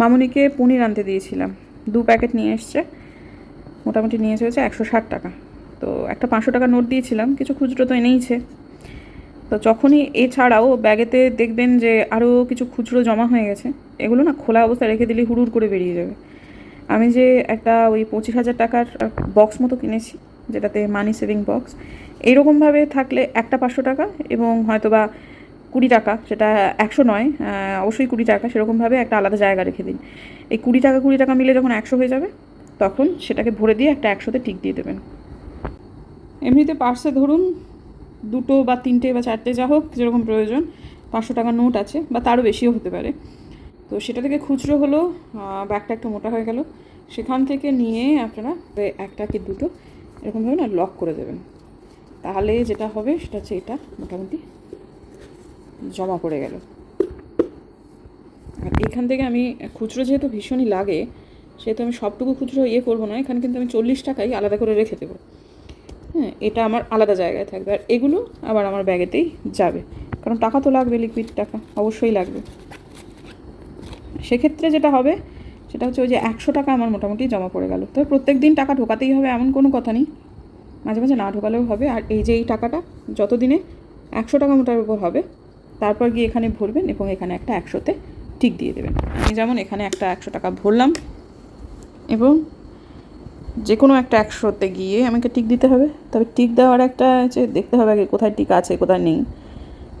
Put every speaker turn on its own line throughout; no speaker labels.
মামুনিকে পনির আনতে দিয়েছিলাম। দু প্যাকেট নিয়ে এসছে। মোটামুটি নিয়ে এসেছে একশো ষাট টাকা। তো একটা পাঁচশো টাকা নোট দিয়েছিলাম, কিছু খুচরো তো এনেইছে। তো যখনই এছাড়াও ব্যাগেতে দেখবেন যে আরও কিছু খুচরো জমা হয়ে গেছে, এগুলো না খোলা অবস্থায় রেখে দিলেই হুড়ুর করে বেরিয়ে যাবে। আমি যে একটা ওই পঁচিশ হাজার টাকার বক্স মতো কিনেছি, যেটাতে মানি সেভিং বক্স এইরকমভাবে থাকলে একটা পাঁচশো টাকা এবং হয়তো বা কুড়ি টাকা, সেটা একশো নয় অবশ্যই কুড়ি টাকা, সেরকমভাবে একটা আলাদা জায়গা রেখে দিন। এই কুড়ি টাকা কুড়ি টাকা মিলে যখন একশো হয়ে যাবে, তখন সেটাকে ভরে দিয়ে একটা একশোতে টিক দিয়ে দেবেন। এমনিতে পার্সে ধরুন দুটো বা তিনটে বা চারটে যা হোক, যেরকম প্রয়োজন, পাঁচশো টাকার নোট আছে, বা তারও বেশিও হতে পারে। তো সেটা থেকে খুচরো হলো ব্যাগটা একটু মোটা হয়ে গেল। সেখান থেকে নিয়ে আপনারা একটা কি দুটো, এরকমভাবে না লক করে দেবেন। তাহলে যেটা হবে, সেটা হচ্ছে এটা, মোটামুটি। জমা পড়ে গেল। আর এখান থেকে আমি, খুচরো যেহেতু ভীষণই লাগে, সেহেতু আমি সবটুকু খুচরো ইয়ে করব না, এখানে কিন্তু আমি চল্লিশ টাকাই আলাদা করে রেখে দেবো। হ্যাঁ এটা আমার আলাদা জায়গায় থাকবে। আর এগুলো আবার আমার ব্যাগেতেই যাবে। কারণ টাকা তো লাগবে লিকুইড টাকা অবশ্যই লাগবে। সেক্ষেত্রে যেটা হবে, সেটা হচ্ছে ওই যে একশো টাকা আমার মোটামুটি জমা পড়ে গেল। তবে প্রত্যেক দিন টাকা ঢোকাতেই হবে, এমন কোনো কথা নেই। মাঝে মাঝে না ঢোকালেও হবে। আর এই যে এই টাকাটা যত দিনে একশো টাকা মোটার উপর হবে তারপর গিয়ে এখানে ভরবেন এবং এখানে একটা একশোতে টিক দিয়ে দেবেন। আমি যেমন এখানে একটা একশো টাকা ভরলাম এবং যে কোনো একটা একশোতে গিয়ে আমাকে টিক দিতে হবে। তবে টিক দেওয়ার একটা হচ্ছে দেখতে হবে আগে কোথায় টিক আছে, কোথায় নেই।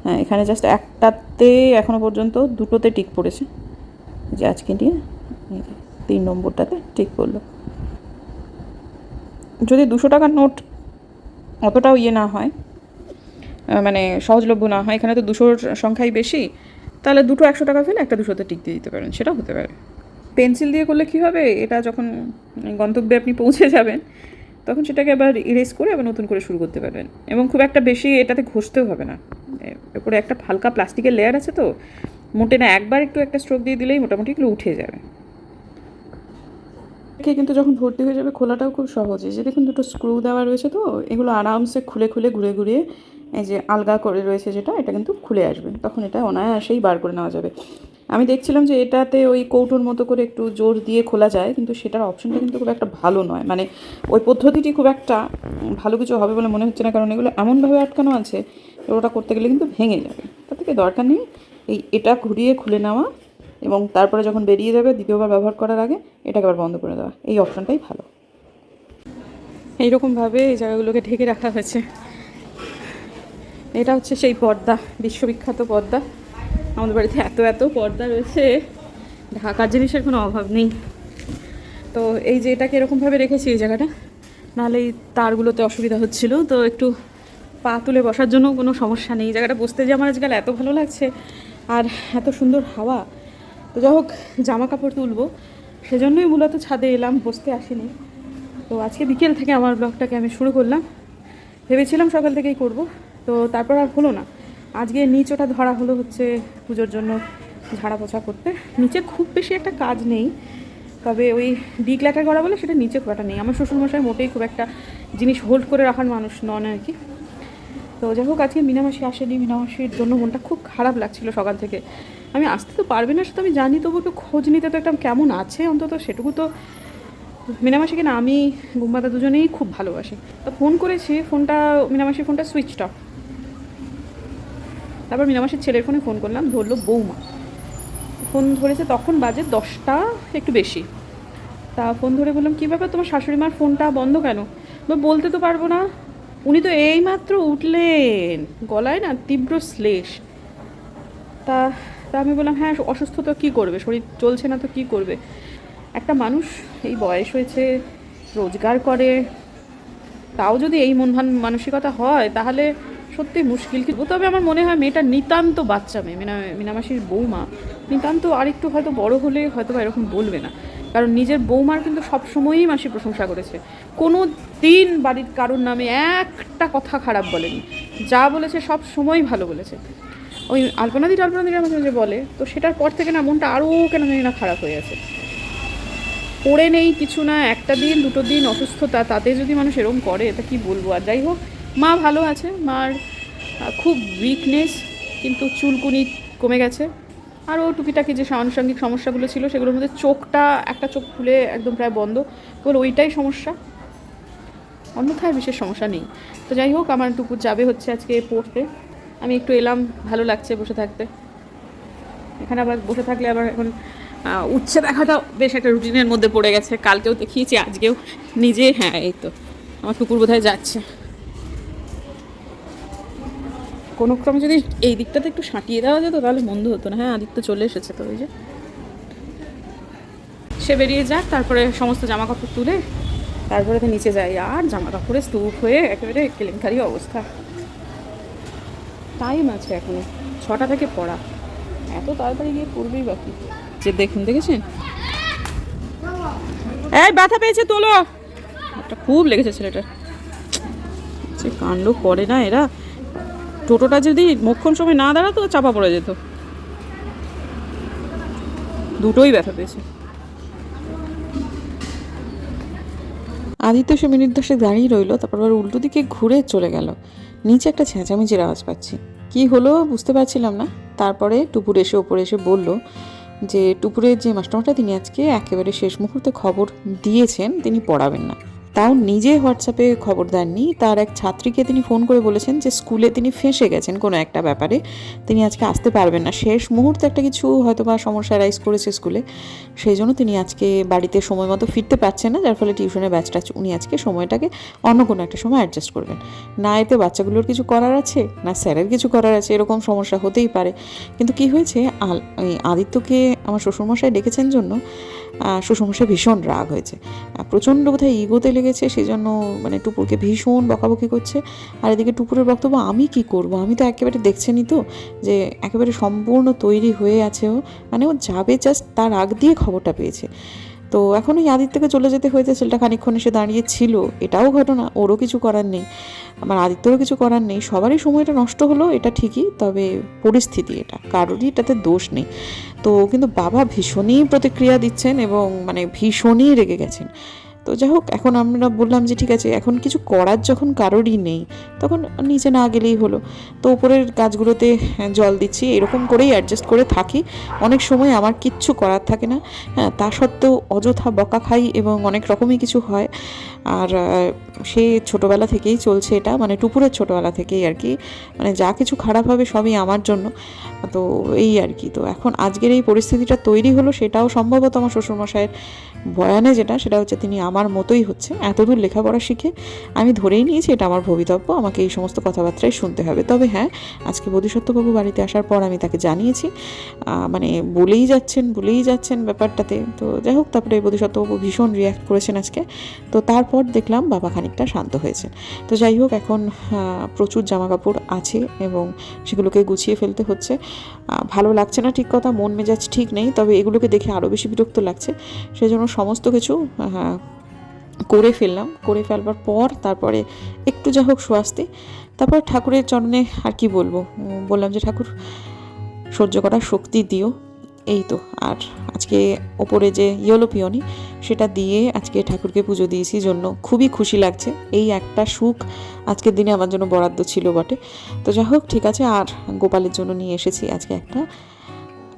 হ্যাঁ এখানে জাস্ট একটাতে এখনও পর্যন্ত দুটোতে টিক পড়েছে। যে আজকে নিয়ে তিন নম্বরটাতে টিক পড়ল। যদি দুশো টাকার নোট অতটাও ইয়ে না হয় মানে সহজলভ্য না হয়, এখানে তো দুশোর সংখ্যাই বেশি, তাহলে দুটো একশো টাকা ফেলে একটা দুশোতে টিক দিয়ে দিতে পারেন, সেটাও হতে পারে। পেন্সিল দিয়ে করলে কি হবে? এটা যখন গন্তব্যে আপনি পৌঁছে যাবেন, তখন সেটাকে আবার ইরেজ করে আবার নতুন করে শুরু করতে পারবেন। এবং খুব একটা বেশি এটাতে ঘষতেও হবে না। এরপরে একটা হালকা প্লাস্টিকের লেয়ার আছে তো, মোটে না একবার একটু একটা স্ট্রোক দিয়ে দিলেই মোটামুটি এগুলো উঠে যাবে। কিন্তু যখন ভর্তি হয়ে যাবে, খোলাটাও খুব সহজ। যে দেখুন দুটো স্ক্রু দেওয়া রয়েছে তো, এগুলো আরামসে খুলে খুলে ঘুরে ঘুরিয়ে এই যে আলগা করে রয়েছে যেটা, এটা কিন্তু খুলে আসবে। তখন এটা অনায়াসেই বার করে নেওয়া যাবে। আমি দেখছিলাম যে এটাতে ওই কৌটোর মতো করে একটু জোর দিয়ে খোলা যায়, কিন্তু সেটার অপশনটা কিন্তু খুব একটা ভালো নয়। মানে ওই পদ্ধতিটি খুব একটা ভালো কিছু হবে বলে মনে হচ্ছে না, কারণ এগুলো এমনভাবে আটকানো আছে ওটা করতে গেলে কিন্তু ভেঙে যাবে। তার থেকে দরকার নেই এই এটা ঘুরিয়ে খুলে নেওয়া এবং তারপরে যখন বেরিয়ে যাবে দ্বিতীয়বার ব্যবহার করার আগে এটাকে আবার বন্ধ করে দেওয়া। এই অপশনটাই ভালো। এইরকমভাবে এই জায়গাগুলোকে ঢেকে রাখা হয়েছে। এটা হচ্ছে সেই পর্দা, বিশ্ববিখ্যাত পর্দা। আমাদের বাড়িতে এত এত পর্দা রয়েছে। ঢাকার জিনিসের কোনো অভাব নেই। তো এই যে এটাকে এরকমভাবে রেখেছি এই জায়গাটা, নাহলে এই তারগুলোতে অসুবিধা হচ্ছিল। তো একটু পা তুলে বসার জন্য কোনো সমস্যা নেই। এই জায়গাটা বসতে যে আমার আজকাল এত ভালো লাগছে আর এত সুন্দর হাওয়া। তো যাই হোক জামা কাপড় তুলবো। সেজন্যই মূলত ছাদে এলাম, বসতে আসিনি। তো আজকে বিকেল থেকে আমার ব্লগটাকে আমি শুরু করলাম। ভেবেছিলাম সকাল থেকেই করব। তো তারপর আর হলো না। আজকে নিচটা ধরা হলো হচ্ছে পুজোর জন্য ঝাড়া পোছা করতে। নিচে খুব বেশি একটা কাজ নেই, তবে ওই ডিক ল্যাটার করা বলে সেটা নিচে খুব একটা নেই। আমার শ্বশুরমশাই মোটেই খুব একটা জিনিস হোল্ড করে রাখার মানুষ নন আর কি। তো যাই হোক, আজকে মিনামাসি আসেনি। মিনামাসির জন্য মনটা খুব খারাপ লাগছিল সকাল থেকে। আমি আসতে তো পারবে না সেটা আমি জানি, তবু একটু খোঁজ নিতে তো একটা কেমন আছে অন্তত সেটুকু তো মিনামাসিকে না, আমি গুম্বাদা দুজনেই খুব ভালোবাসি। তো ফোন করেছি, ফোনটা, মিনামাসির ফোনটা সুইচ অফ তারপর মিনামাসির ছেলের ফোনে ফোন করলাম ধরলো বৌমা। ফোন ধরেছে তখন বাজে দশটা একটু বেশি। তা ফোন ধরে বললাম কী ব্যাপার? তোমার শাশুড়ি মার ফোনটা বন্ধ কেন? বলে, বলতে তো পারব না। উনি তো এইমাত্র উঠলেন গলায় না তীব্র শ্লেষ। তা তা আমি বললাম হ্যাঁ অসুস্থ তো কী করবে? শরীর চলছে না তো কী করবে? একটা মানুষ এই বয়স হয়েছে রোজগার করে। তাও যদি এই মনভান মানসিকতা হয় তাহলে সত্যি মুশকিল কিন্তু তবে আমার মনে হয় মেয়েটা নিতান্ত বাচ্চা মেয়ে, মিনা মিনামাসির বৌমা। নিতান্ত আরেকটু হয়তো বড় হলে হয়তো বা এরকম বলবে না। কারণ নিজের বৌমার কিন্তু সবসময়ই মাসি প্রশংসা করেছে। কোনো দিন বাড়ির কারোর নামে একটা কথা খারাপ বলেনি। যা বলেছে সব সময়ই ভালো বলেছে। ওই আলপনাদি টালপনাদি মাঝে মাঝে বলে, তো সেটার পর থেকে না মনটা আরও কেন জানি না খারাপ হয়ে আছে পড়ে নেই কিছু না, একটা দিন, দুটো দিন অসুস্থতা, তাতে যদি মানুষ এরকম করে, তা কি বলব? আর যাই হোক মা ভালো আছে, মার খুব উইকনেস কিন্তু চুলকুনি কমে গেছে। আরও টুকিটাকি যে আনুষঙ্গিক সমস্যাগুলো ছিল, সেগুলোর মধ্যে চোখটা, একটা চোখ খুলে একদম প্রায় বন্ধ। কেবল ওইটাই সমস্যা। অন্যথায় বিশেষ সমস্যা নেই। তো যাই হোক, আমার টুকুর যাবে হচ্ছে আজকে পড়তে। আমি একটু এলাম, ভালো লাগছে বসে থাকতে। এখানে আবার বসে থাকলে আবার এখন উচ্ছে দেখাটা বেশ একটা রুটিনের মধ্যে পড়ে গেছে। কালকেও দেখিয়েছি, আজকেও নিজে হ্যাঁ এই তো। আমার টুকুর বোধহয় যাচ্ছে। কোনো ক্রমে যদি এই দিকটাতে একটু সাঁটিয়ে দেওয়া যেত, তাহলে মন্দ হতো না। হ্যাঁ আদিত্য চলে এসেছে তো ওই যে। সে বেরিয়ে যাক, তারপরে সমস্ত জামা কাপড় তুলে তারপরে তো নিচে যাই। আর জামা কাপড়ে স্তূপ হয়ে একেবারে কেলেঙ্কারি অবস্থা। টাইম আছে এখনও, ছটা থেকে পড়া। এত তাড়াতাড়ি গিয়ে পড়বেই বাকি যে দেখুন, দেখেছেন? এই ব্যথা পেয়েছে, তোলো। একটা খুব লেগেছে ছেলেটার। যে কাণ্ড করে না এরা। টোটোটা যদি মক্ষম সময় না দাঁড়াতো চাপা পড়ে যেত। দুটোই ব্যথা পেয়েছে।
আদিত্য সে মিনিট দশেক দাঁড়িয়ে রইল, তারপর আবার উল্টো দিকে ঘুরে চলে গেল। নিচে একটা চেঁচামেচির আওয়াজ পাচ্ছি। কি হলো বুঝতে পারছিলাম না। তারপরে টুপুর এসে ওপরে এসে বলল যে, টুপুরের যে মাস্টারমশাই, তিনি আজকে একেবারে শেষ মুহূর্তে খবর দিয়েছেন, তিনি পড়াবেন না। তাও নিজে হোয়াটসঅ্যাপে খবর দেননি। তার এক ছাত্রীকে তিনি ফোন করে বলেছেন যে স্কুলে তিনি ফেঁসে গেছেন কোনো একটা ব্যাপারে। তিনি আজকে আসতে পারবেন না। শেষ মুহূর্তে একটা কিছু হয়তো বা সমস্যা রাইজ করেছে স্কুলে। সেই জন্য তিনি আজকে বাড়িতে সময় মতো ফিরতে পারছেন না, যার ফলে টিউশনের ব্যাচটা উনি আজকে সময়টাকে অন্য কোনো একটা সময় অ্যাডজাস্ট করবেন। না এতে বাচ্চাগুলোর কিছু করার আছে, না স্যারের কিছু করার আছে, এরকম সমস্যা হতেই পারে। কিন্তু কি হয়েছে? আদিত্যকে আমার শ্বশুরমশাই ডেকেছেন জন্য আহ, শ্বশুরমশাই ভীষণ রাগ হয়েছে। প্রচণ্ড বোধহয় ইগোতে লেগেছে সেই জন্য মানে টুপুরকে ভীষণ বকাবকি করছে। আর এদিকে টুপুরের বক্তব্য আমি কি করব? আমি তো একেবারে দেখছেনই তো যে একেবারে সম্পূর্ণ তৈরি হয়ে আছে ও। মানে ও যাবে জাস্ট তার আগ দিয়ে খবরটা পেয়েছে। তো এখন ওই আদিত্যকে চলে যেতে হয়েছে। ছেলেটা খানিকক্ষণ এসে দাঁড়িয়ে ছিল। এটাও ঘটনা ওরও কিছু করার নেই। আমার আদিত্যরও কিছু করার নেই। সবারই সময়টা নষ্ট হলো, এটা ঠিকই, তবে পরিস্থিতি এটা। কারোরই এটাতে দোষ নেই। তো কিন্তু বাবা ভীষণই প্রতিক্রিয়া দিচ্ছেন এবং মানে ভীষণই রেগে গেছেন। তো যাই হোক, এখন আমরা বললাম যে, ঠিক আছে, এখন কিছু করার যখন কারোরই নেই, তখন নিচে না গেলেই হলো। তো উপরের গাছগুলোতে জল দিচ্ছি, এরকম করেই অ্যাডজাস্ট করে থাকি। অনেক সময় আমার কিচ্ছু করার থাকে না। হ্যাঁ তা সত্ত্বেও অযথা বকা খাই এবং অনেক রকমই কিছু হয়। আর সে ছোটোবেলা থেকেই চলছে এটা মানে টুপুরের ছোটোবেলা থেকেই আর কি। মানে যা কিছু খারাপ হবে সবই আমার জন্য। তো এই আর কি। তো এখন আজকের এই পরিস্থিতিটা তৈরি হলো, সেটাও সম্ভবত আমার শ্বশুরমশাইয়ের বয়ানে যেটা, সেটা হচ্ছে তিনি আমার মতোই হচ্ছে, এতদূর লেখাপড়া শিখে আমি ধরেই নিয়েছি এটা আমার ভবিতব্য, আমাকে এই সমস্ত কথাবার্তাই শুনতে হবে। তবে হ্যাঁ আজকে বোধিসত্ত্ববাবু বাড়িতে আসার পর আমি তাকে জানিয়েছি মানে বলেই যাচ্ছেন বলেই যাচ্ছেন ব্যাপারটাতে। তো যাই হোক, তারপরে বোধিসত্ত্ববাবু ভীষণ রিয়াক্ট করেছেন আজকে। তো তারপর দেখলাম বাবা খানিকটা শান্ত হয়েছেন। তো যাই হোক, এখন প্রচুর জামা কাপড় আছে এবং সেগুলোকে গুছিয়ে ফেলতে হচ্ছে। ভালো লাগছে না ঠিক কথা, মন মেজাজ ঠিক নেই, তবে এগুলোকে দেখে আরও বেশি বিরক্ত লাগছে। সেই জন্য সমস্ত কিছু করে ফেললাম। করে ফেলবার পর তারপরে একটু যা হোক স্বাস্তি তারপর ঠাকুরের চরণে আর কি বলব? বললাম যে ঠাকুর, সহ্য করার শক্তি দিও। এই তো, আর আজকে ওপরে যে ইয়েলো পিওনি সেটা দিয়ে আজকে ঠাকুরকে পুজো দিয়েছি জন্য খুবই খুশি লাগছে। এই একটা সুখ আজকের দিনে আমার জন্য বরাদ্দ ছিল বটে। তো যাই হোক ঠিক আছে আর গোপালের জন্য নিয়ে এসেছি আজকে একটা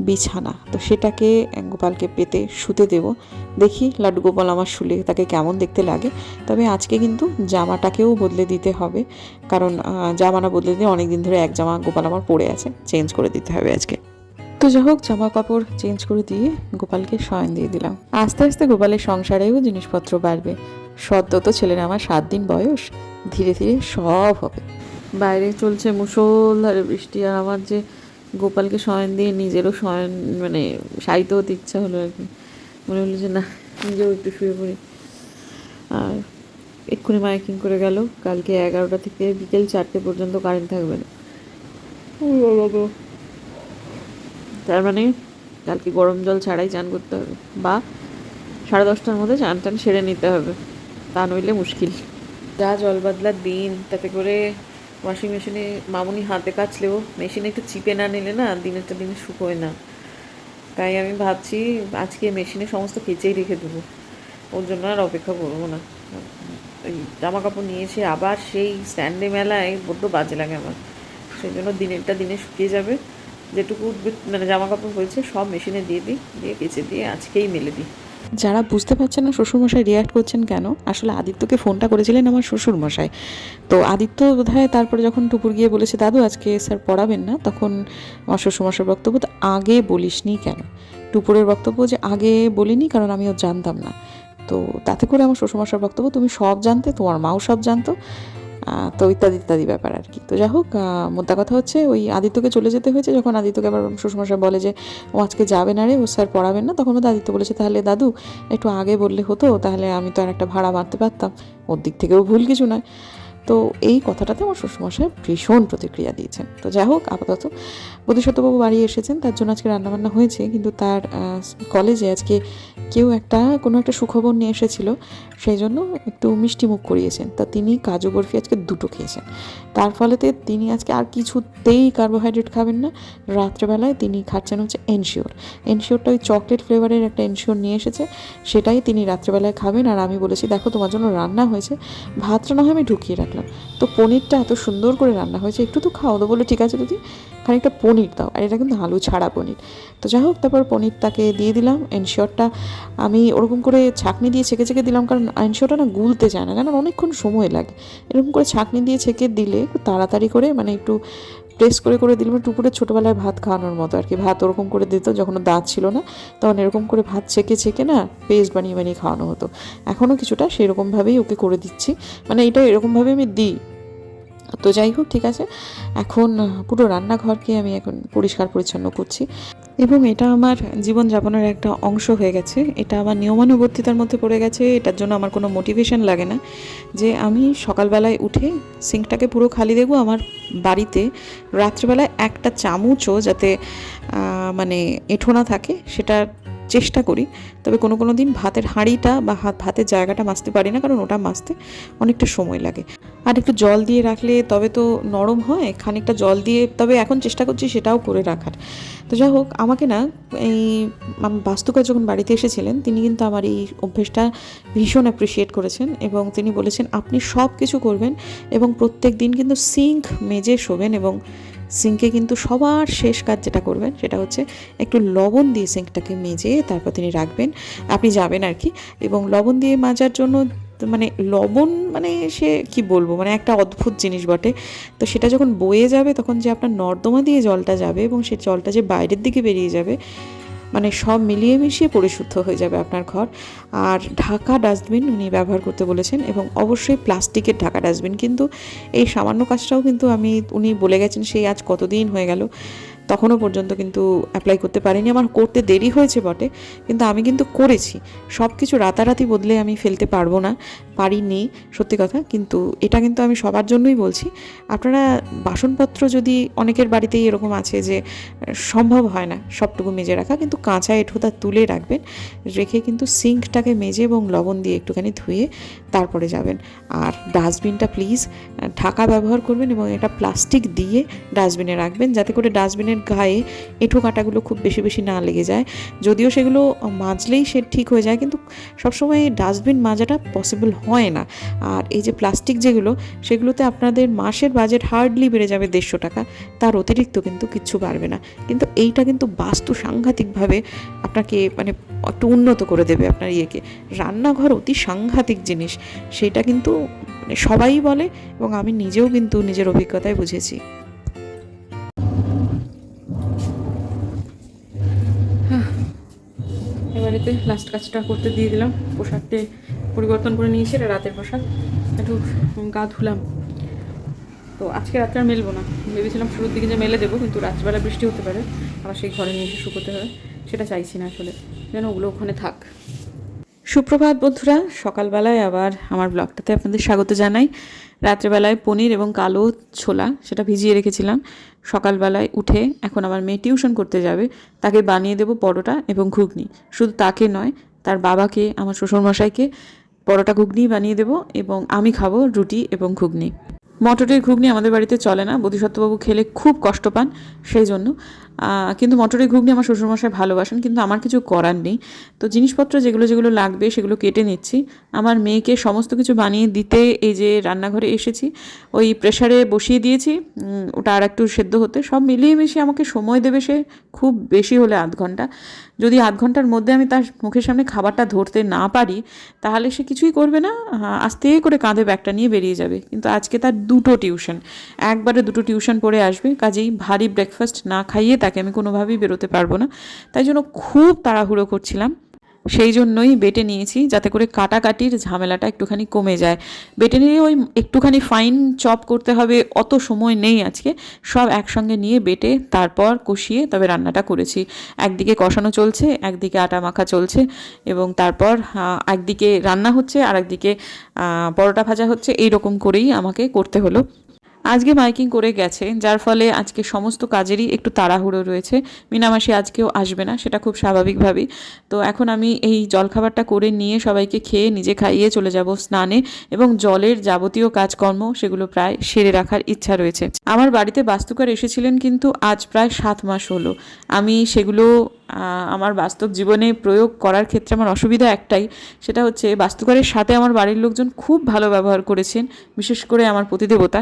বিছানা। তো সেটাকে গোপালকে পেতে শুতে দেব। দেখি লাড্ডু গোপাল আমার শুলে তাকে কেমন দেখতে লাগে। তবে আজকে কিন্তু জামাটাকেও বদলে দিতে হবে। কারণ আহ, জামা না বদলে দিয়ে অনেক দিন ধরে এক জামা গোপাল আমার পরে আছে। চেঞ্জ করে দিতে হবে আজকে। তো যাই হোক জামা কাপড় চেঞ্জ করে দিয়ে গোপালকে শয়ন দিয়ে দিলাম। আস্তে আস্তে গোপালের সংসারেও জিনিসপত্র বাড়বে। সদ্য তো ছেলের আমার সাত দিন বয়স ধীরে ধীরে সব হবে। বাইরে চলছে মুষলধারে বৃষ্টি আর আমার যে গোপালকে শয়ন দিয়ে নিজেরও শয়ন মানে সাইতেও হতে ইচ্ছা হলো আর কি। মনে হলো যে না নিজেও একটু শুয়ে পড়ি। আর এক্ষুনি মাইকিং করে গেল। কালকে এগারোটা থেকে বিকেল চারটে পর্যন্ত কারেন্ট থাকবে না। তার মানে কালকে গরম জল ছাড়াই চান করতে হবে। বা সাড়ে দশটার মধ্যে চান টান সেরে নিতে হবে। তা নইলে মুশকিল। যা জল বদলার দিন, তাতে করে ওয়াশিং মেশিনে মামুনি হাতে কাচলেও মেশিনে একটু চিপে না নিলে না দিনেরটা দিনে শুকোয় না। তাই আমি ভাবছি আজকে মেশিনে সমস্ত কেচেই রেখে দেবো। ওর জন্য আর অপেক্ষা করব না। ওই জামা কাপড় নিয়েছে আবার সেই স্ট্যান্ডে মেলায় বড্ড বাজে লাগে আমার। সেই জন্য দিনেরটা দিনে শুকিয়ে যাবে।
যেটুকু মানে জামা কাপড় হয়েছে, সব মেশিনে দিয়ে দিই, দিয়ে কেচে দিয়ে আজকেই মেলে দিই।
যারা বুঝতে পারছেন না শ্বশুরমশাই রিয়াক্ট করছেন কেন? আসলে আদিত্যকে ফোনটা করেছিলেন আমার শ্বশুরমশাই। তো আদিত্য বোধহয় তারপরে যখন টুপুর গিয়ে বলেছে, দাদু, আজকে স্যার পড়াবেন না, তখন আমার শ্বশুরমশার বক্তব্য তো আগে বলিসনি কেন? টুপুরের বক্তব্য যে আগে বলিনি, কারণ আমি ও জানতাম না। তো তাতে করে আমার শ্বশুরমশার বক্তব্য, তুমি সব জানতে, তোমার মাও সব জানতো। তো ইত্যাদি ইত্যাদি ব্যাপার আর কি। তো যাই হোক মোদ্দা কথা হচ্ছে, ওই আদিত্যকে চলে যেতে হয়েছে যখন আদিত্যকে আবার শ্বশুরমশাই বলে যে, ও আজকে যাবে না রে, ও স্যার পড়াবেন না। তখন আদিত্য বলেছে, তাহলে দাদু, একটু আগে বললে হতো, তাহলে আমি তো আর একটা ভাড়া মারতে পারতাম। ওর দিক থেকেও ভুল কিছু নয়। তো এই কথাটাতে আমার শ্বশুরমশাই ভীষণ প্রতিক্রিয়া দিয়েছেন। তো যাই হোক, আপাতত বোধিসত্ত্ববাবু বাড়ি এসেছেন, তার জন্য আজকে রান্নাবান্না হয়েছে, কিন্তু তার কলেজে আজকে কেউ একটা, কোনো একটা সুখবর নিয়ে এসেছিল, সেই জন্য একটু মিষ্টি মুখ করিয়েছেন। তা তিনি কাজু বরফি আজকে দুটো খেয়েছেন। তার ফলেতে তিনি আজকে আর কিছুতেই কার্বোহাইড্রেট খাবেন না, রাত্রেবেলায় তিনি খাচ্ছেন হচ্ছে এনশিওর। এনশিওরটা ওই চকলেট ফ্লেভারের একটা এনশিওর নিয়ে এসেছে, সেটাই তিনি রাত্রেবেলায় খাবেন, আর আমি বলেছি, দেখো, তোমার জন্য রান্না হয়েছে, ভাতটা না হয় আমি ঢুকিয়ে রাখলাম তো পনিরটা এত সুন্দর করে রান্না হয়েছে, একটু তো খাও তো বলে ঠিক আছে দিদি খানিকটা পনির দাও, আর এটা কিন্তু আলু ছাড়া পনির। তো যাই হোক, তারপর পনিরটাকে দিয়ে দিলাম এনশিওরটা আমি ওরকম করে ছাঁকনি দিয়ে ছেঁকে ছেঁকে দিলাম, কারণ এনশিওরটা না গুলতে চায় না কারণ অনেকক্ষণ সময় লাগে। এরকম করে ছাঁকনি দিয়ে ছেঁকে দিলে তাড়াতাড়ি করে মানে একটু প্রেস করে করে দিলাম টুকুরে ছোটোবেলায় ভাত খাওয়ানোর মতো আর কি। ভাত ওরকম করে দিত, যখন দাঁত ছিল না, তখন এরকম করে ভাত ছেঁকে ছেঁকে না পেস্ট বানিয়ে বানিয়ে খাওয়ানো হতো। এখনও কিছুটা সেরকমভাবেই ওকে করে দিচ্ছি। মানে এটা এরকমভাবে আমি দিই। তো যাই হোক, ঠিক আছে। এখন পুরো রান্নাঘরকে আমি এখন পরিষ্কার পরিচ্ছন্ন করছি। এবং এটা আমার জীবনযাপনের একটা অংশ হয়ে গেছে। এটা আমার নিয়মানুবর্তিতার মধ্যে পড়ে গেছে। এটার জন্য আমার কোনো মোটিভেশন লাগে না। যে আমি সকালবেলায় উঠে সিঙ্কটাকে পুরো খালি দেবো আমার বাড়িতে রাত্রেবেলায় একটা চামচও যাতে মানে এঁঠো না থাকে সেটা চেষ্টা করি, তবে কোনো কোনো দিন ভাতের হাঁড়িটা বা হাত, ভাতের জায়গাটা মাজতে পারি না, কারণ ওটা মাজতে অনেকটা সময় লাগে। আর একটু জল দিয়ে রাখলে তবে তো নরম হয়, খানিকটা জল দিয়ে তবে এখন চেষ্টা করছি সেটাও করে রাখার। তো যাই হোক, আমাকে না এই বাস্তুকার যখন বাড়িতে এসেছিলেন, তিনি কিন্তু আমার এই অভ্যেসটা ভীষণ অ্যাপ্রিসিয়েট করেছেন এবং তিনি বলেছেন, আপনি সব কিছু করবেন এবং প্রত্যেক দিন কিন্তু সিঙ্ক মেজে শোবেন এবং সিঙ্কে কিন্তু সবার শেষ কাজ যেটা করবেন সেটা হচ্ছে একটু লবণ দিয়ে সিঙ্কটাকে মেজে তারপর তিনি রাখবেন, আপনি যাবেন আর কি। এবং লবণ দিয়ে মাজার জন্য মানে লবণ মানে সে কি বলব মানে একটা অদ্ভুত জিনিস বটে। তো সেটা যখন বয়ে যাবে তখন যে আপনার নর্দমা দিয়ে জলটা যাবে এবং সে জলটা যে বাইরের দিকে বেরিয়ে যাবে মানে সব মিলিয়ে মিশিয়ে পরিশুদ্ধ হয়ে যাবে আপনার ঘর। আর ঢাকা ডাস্টবিন উনি ব্যবহার করতে বলেছেন এবং অবশ্যই প্লাস্টিকের ঢাকা ডাস্টবিন। কিন্তু এই সামান্য কাজটাও কিন্তু আমি, উনি বলে গেছেন, সেই আজ কতদিন হয়ে গেল। তখনও পর্যন্ত কিন্তু অ্যাপ্লাই করতে পারিনি। আমার করতে দেরি হয়েছে বটে, কিন্তু আমি কিন্তু করেছি। সব কিছু রাতারাতি বদলে আমি ফেলতে পারব না, পারিনি, সত্যি কথা। কিন্তু এটা কিন্তু আমি সবার জন্যই বলছি। আপনারা বাসনপত্র যদি অনেকের বাড়িতেই এরকম আছে যে, সম্ভব হয় না সবটুকু মেজে রাখা, কিন্তু কাঁচা এঁঠোটা তুলে রাখবেন, রেখে কিন্তু সিঙ্কটাকে মেজে এবং লবণ দিয়ে একটুখানি ধুয়ে তারপরে যাবেন। আর ডাস্টবিনটা প্লিজ ঢাকা ব্যবহার করবেন এবং এটা প্লাস্টিক দিয়ে ডাস্টবিনে রাখবেন, যাতে করে ডাস্টবিনের গায়ে এঁঠো কাঁটাগুলো খুব বেশি বেশি না লেগে যায়। যদিও সেগুলো মাজলেই সে ঠিক হয়ে যায়, কিন্তু সবসময় ডাস্টবিন মাজাটা পসিবল হয় না। আর এই যে প্লাস্টিক যেগুলো, সেগুলোতে আপনাদের মাসের বাজেট হার্ডলি বেড়ে যাবে দেড়শো টাকা। তার অতিরিক্ত কিন্তু কিচ্ছু বাড়বে না। কিন্তু এইটা কিন্তু বাস্তু সাংঘাতিকভাবে আপনাকে মানে একটু উন্নত করে দেবে আপনার ইয়েকে। রান্নাঘর অতি সাংঘাতিক জিনিস। সেটা কিন্তু মানে সবাই বলে এবং আমি নিজেও কিন্তু নিজের অভিজ্ঞতায় বুঝেছি।
এবারেতে লাস্ট কাজটা করতে দিয়ে দিলাম। পোশাকটি পরিবর্তন করে নিয়েছি, এটা রাতের পোশাক। একটু গা ধুলাম। তো আজকে রাত্রে আর মেলবো না। ভেবেছিলাম শুরুর দিকে যে মেলে দেবো, কিন্তু রাত্রিবেলা বৃষ্টি হতে পারে। আবার সেই ঘরে নিয়ে এসে শুকোতে হবে সেটা চাইছি না আসলে। যেন ওগুলো ওখানে থাক। সুপ্রভাত বন্ধুরা, সকালবেলায় আবার আমার ব্লগটাতে আপনাদের স্বাগত জানাই। রাত্রেবেলায় পনির এবং কালো ছোলা, সেটা ভিজিয়ে রেখেছিলাম। সকালবেলায় উঠে এখন আমার মেয়ে টিউশন করতে যাবে। তাকে বানিয়ে দেবো পরোটা এবং ঘুগনি। শুধু তাকে নয়, তার বাবাকে, আমার শ্বশুরমশাইকে পরোটা ঘুগনি বানিয়ে দেবো এবং আমি খাব রুটি এবং ঘুগনি। মটরের ঘুগনি আমাদের বাড়িতে চলে না বোধিসত্ত্ববাবু খেলে খুব কষ্ট পান, সেই জন্য।
কিন্তু মটরের ঘুগনি আমার শ্বশুরমশাই ভালোবাসেন কিন্তু আমার কিছু করার নেই। তো জিনিসপত্র যেগুলো যেগুলো লাগবে সেগুলো কেটে নিচ্ছি। আমার মেয়েকে সমস্ত কিছু বানিয়ে দিতে এই যে রান্নাঘরে এসেছি ওই প্রেশারে বসিয়ে দিয়েছি ওটা আর একটু সেদ্ধ হতে। সব মিলিয়ে মিশিয়ে আমাকে সময় দেবে সে খুব বেশি হলে আধ ঘণ্টা। যদি আধ ঘণ্টার মধ্যে আমি তার মুখের সামনে খাবারটা ধরতে না পারি তাহলে সে কিছুই করবে না। আহ, আস্তে করে কাঁধে ব্যাগটা নিয়ে বেরিয়ে যাবে। কিন্তু আজকে তার দুটো টিউশন একবারে দুটো টিউশন পড়ে আসবে কাজেই ভারী ব্রেকফাস্ট না খাইয়ে তাকে আমি কোনোভাবেই বেরোতে পারব না। তাই জন্য খুব তাড়াহুড়ো করছিলাম। সেই জন্যই বেটে নিয়েছি যাতে করে কাটাকাটির ঝামেলাটা একটুখানি কমে যায়। বেটে নিয়ে ওই একটুখানি ফাইন চপ করতে হবে, অত সময় নেই আজকে। সব একসঙ্গে নিয়ে বেটে তারপর কষিয়ে তবে রান্নাটা করেছি। একদিকে কষানো চলছে, একদিকে আটা মাখা চলছে এবং তারপর একদিকে রান্না হচ্ছে আর একদিকে পরোটা ভাজা হচ্ছে। এই রকম করেই আমাকে করতে হলো। আজকে মাইকিং করে গেছে, যার ফলে আজকে সমস্ত কাজেরই একটু তাড়াহুড়ো রয়েছে। মিনামাসি আজকেও আসবে না, সেটা খুব স্বাভাবিকভাবেই। তো এখন আমি এই জলখাবারটা করে নিয়ে সবাইকে খেয়ে নিজে খাইয়ে চলে যাব স্নানে এবং জলের যাবতীয় কাজকর্ম সেগুলো প্রায় সেরে রাখার ইচ্ছা রয়েছে। আমার বাড়িতে বাস্তুকার এসেছিলেন কিন্তু আজ প্রায় সাত মাস হলো। আমি সেগুলো আমার বাস্তব জীবনে প্রয়োগ করার ক্ষেত্রে আমার অসুবিধা একটাই, সেটা হচ্ছে বাস্তুকারের সাথে আমার বাড়ির লোকজন খুব ভালো ব্যবহার করেছেন, বিশেষ করে আমার প্রতিদেবতা।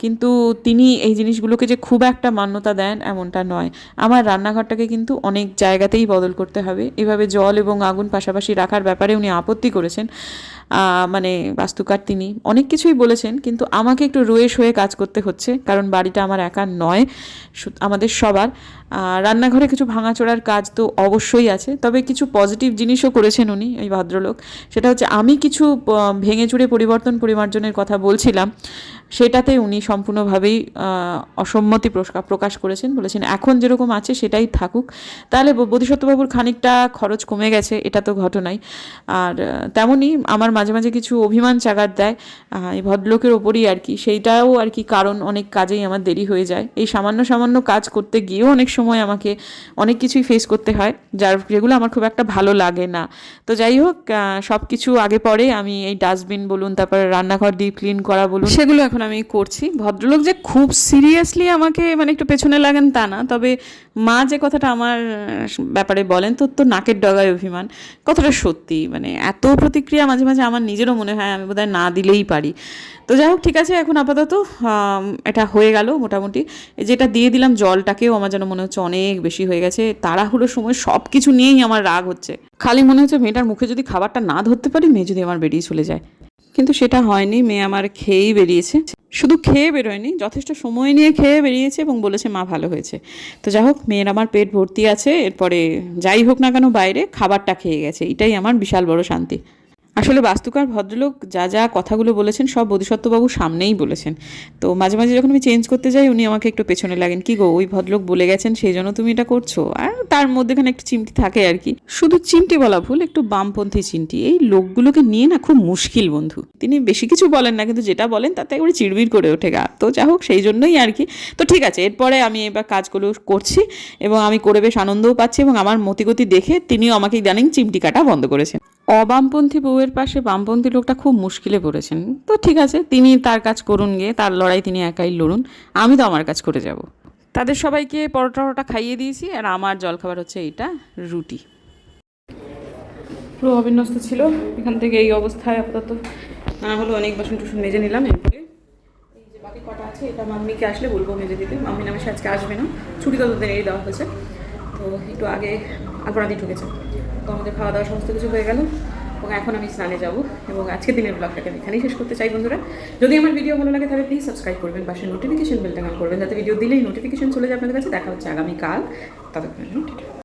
কিন্তু তিনি এই জিনিসগুলোকে যে খুব একটা মান্যতা দেন এমনটা নয়। আমার রান্নাঘরটাকে কিন্তু অনেক জায়গাতেই বদল করতে হবে। এভাবে জল এবং আগুন পাশাপাশি রাখার ব্যাপারে উনি আপত্তি করেছেন। মানে বাস্তুকার তিনি। অনেক কিছুই বলেছেন, কিন্তু আমাকে একটু রয়েস হয়ে কাজ করতে হচ্ছে, কারণ বাড়িটা আমার একা নয় আমাদের সবার। রান্নাঘরে কিছু ভাঙাচোরার কাজ তো অবশ্যই আছে, তবে কিছু পজিটিভ জিনিসও করেছেন উনি, এই ভদ্রলোক। সেটা হচ্ছে, আমি কিছু ভেঙে চুরে পরিবর্তন পরিমার্জনের কথা বলছিলাম। সেটাতে উনি সম্পূর্ণভাবেই অসম্মতি প্রকা- প্রকাশ করেছেন। বলেছেন, এখন যেরকম আছে সেটাই থাকুক। তাহলে বোধিসত্ত্ববাবুর খানিকটা খরচ কমে গেছে, এটা তো ঘটনাই। আর তেমনই আমার মাঝে মাঝে কিছু অভিমান চাগার দেয় এই ভদ্রলোকের ওপরই আর কি। সেইটাও আর কি কারণ, অনেক কাজেই আমার দেরি হয়ে যায়। এই সামান্য সামান্য কাজ করতে গিয়েও অনেক সময় আমাকে অনেক কিছুই ফেস করতে হয়, যার যেগুলো আমার খুব একটা ভালো লাগে না। তো যাই হোক সব কিছু আগে পরে আমি এই ডাস্টবিন বলুন, তারপরে রান্নাঘর ডিপ ক্লিন করা বলুন সেগুলো এখন আমি করছি। ভদ্রলোক যে খুব সিরিয়াসলি আমাকে মানে একটু পেছনে লাগেন তা না, তবে মা যে কথাটা আমার ব্যাপারে বলেন তোর তো নাকের ডগায় অভিমান। কথাটা সত্যি মানে এত প্রতিক্রিয়া মাঝে মাঝে আমার নিজেরও মনে হয় আমি বোধহয় না দিলেই পারি। তো যাই হোক, ঠিক আছে, এখন আপাতত এটা হয়ে গেল মোটামুটি। যেটা দিয়ে দিলাম জলটাকেও আমার যেন মনে হচ্ছে অনেক বেশি হয়ে গেছে। তাড়াহুড়োর সময় সব কিছু নিয়েই আমার রাগ হচ্ছে। খালি মনে হচ্ছে মেয়েটার মুখে যদি খাবারটা না ধরতে পারি, মেয়ে যদি আমার বেরিয়ে চলে যায়। কিন্তু সেটা হয়নি, মেয়ে আমার খেয়েই বেরিয়েছে। শুধু খেয়ে বেরোয়নি, যথেষ্ট সময় নিয়ে খেয়ে বেরিয়েছে এবং বলেছে, মা, ভালো হয়েছে। তো যাই হোক, মেয়ের আমার পেট ভর্তি আছে, এরপরে যাই হোক না কেন বাইরে, খাবারটা খেয়ে গেছে। এটাই আমার বিশাল বড় শান্তি। আসলে বাস্তুকার ভদ্রলোক যা যা কথাগুলো বলেছেন সব বোধিসত্ত্ববাবু সামনেই বলেছেন। তো মাঝে মাঝে যখন আমি চেঞ্জ করতে যাই, উনি আমাকে একটু পেছনে লাগেন, কি গো, ওই ভদ্রলোক বলে গেছেন, সেই জন্য তুমি এটা করছ? আর তার মধ্যেখানে একটু চিমটি থাকে আর কি। শুধু চিমটি বলা ভুল, একটু বামপন্থী চিমটি। এই লোকগুলোকে নিয়ে না খুব মুশকিল, বন্ধু। তিনি বেশি কিছু বলেন না, কিন্তু যেটা বলেন, তাতে একবারে চিড়বিড় করে ওঠে গা। তো যা হোক, সেই জন্যই আর কি। তো ঠিক আছে, এরপরে আমি এবার কাজগুলো করছি এবং আমি করে বেশ আনন্দও পাচ্ছি এবং আমার মতিগতি দেখে তিনিও আমাকে ইদানিং চিমটি কাটা বন্ধ করেছেন। অবামপন্থী বউয়ের পাশে বামপন্থী লোকটা খুব মুশকিলে পড়েছেন। তো ঠিক আছে, তিনি তার কাজ করুন গিয়ে, তার লড়াই তিনি একাই লড়ুন, আমি তো আমার কাজ করে যাব। তাদের সবাইকে পরোটা টরোটা খাইয়ে দিয়েছি, আর আমার জলখাবার হচ্ছে এইটা, রুটি। পুরো অবিন্যস্ত ছিল, এখান থেকে এই অবস্থায় আপাতত। না হলো অনেক বাসন টুসন মেজে নিলাম, এরপরে এই যে বাকি কটা আছে, এটা মাম্মিকে আসলে বলব মেজে দিতে। মাম্মি নামে সে আজকে আসবে না ছুটি ততদিন এই দেওয়া হয়েছে। তো একটু আগে আগ্রাদি ঢুকেছে। তো আমাদের খাওয়া দাওয়া সমস্ত কিছু হয়ে গেল। এবং এখন আমি স্নানে যাব এবং আজকের দিনের ব্লগটাকে আমি এখানেই শেষ করতে চাই বন্ধুরা। যদি আমার ভিডিও ভালো লাগে তাহলে প্লিজ সাবস্ক্রাইব করবেন, পাশে নোটিফিকেশন বেলটা অন করবেন, যাতে ভিডিও দিলেই নোটিফিকেশন চলে যায় আপনাদের কাছে। দেখা হচ্ছে আগামীকাল। ততক্ষণ